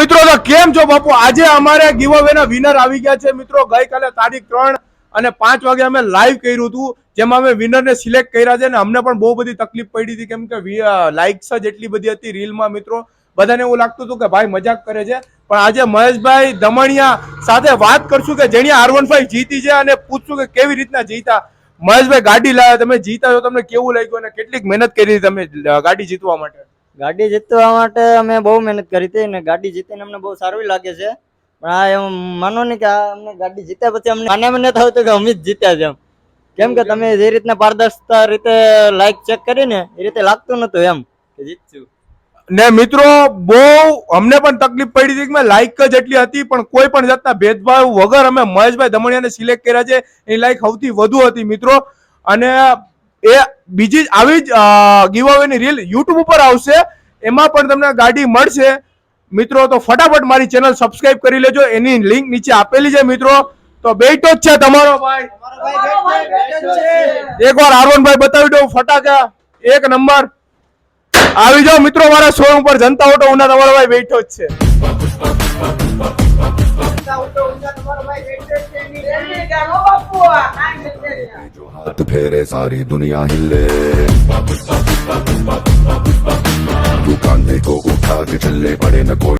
મિત્રો, તો કેમ છો બાપુ? આજે અમારે ગીવ અવે ના વિનર આવી ગયા છે. મિત્રો, ગઈકાલે તારીખ ત્રણ અને પાંચ વાગે અમે લાઈવ કર્યું હતું. જેમાં અમે વિનર ને સિલેક્ટ કર્યા છે અને અમને પણ બહુ બધી તકલીફ પડી હતી. કેમ કે લાઇક્સ જ એટલી બધી હતી રીલમાં મિત્રો. બધાને એવું લાગતું હતું કે ભાઈ મજાક કરે છે. પણ આજે મહેશભાઈ દમણિયા સાથે વાત કરશું કે જેની આર વન ફાઈવ જીતી છે અને પૂછશું કે કેવી રીતના જીતા. મહેશભાઈ ગાડી લાવ્યા તમે જીતા છો, તમને કેવું લાગ્યું અને કેટલીક મહેનત કરી તમે ગાડી જીતવા માટે? ગાડી જીતવા માટે અમે બહુ મહેનત કરી હતી અને ગાડી જીતીને અમને બહુ સારું લાગે છે. પણ આ એમ માનો નહીં કે આ અમને ગાડી જીત્યા પછી અમને આને મને થયું હતું કે અમે જ જીત્યા છે એમ. કેમ કે તમે જે રીતના પારદર્શતા રીતે લાઈક ચેક કરીને એ રીતે લાગતું નતું એમ કે જીતશું. ને મિત્રો, બહુ અમને પણ તકલીફ પડી હતી કે મેં લાઈક જ એટલી હતી, પણ કોઈ પણ જાતના ભેદભાવ વગર અમે મહેશભાઈ દમણિયાને સિલેક્ટ કર્યા છે. એની લાઈક સૌથી વધુ હતી મિત્રો. અને એ બીજી જ આવી જ ગીવ અવેની રીલ યુટ્યુબ ઉપર આવશે. એમાં પણ તમને ગાડી મળશે. મિત્રો, તો ફટાફટ મારી ચેનલ સબસ્ક્રાઇબ કરી લેજો. એની લિંક નીચે આપેલી છે, મિત્રો. તો બેટો જ છે તમારો ભાઈ. એકવાર આરવનભાઈ બતાવી દઉં ફટાકા. એક નંબર. આવી જાઓ, મિત્રો, મારા શો ઉપર. જનતા ઓટો ઉના તમારો ભાઈ બેઠો જ છે. जो हाथ फेरे सारी दुनिया हिले तू कांधे को उठा के चले पड़े न कोई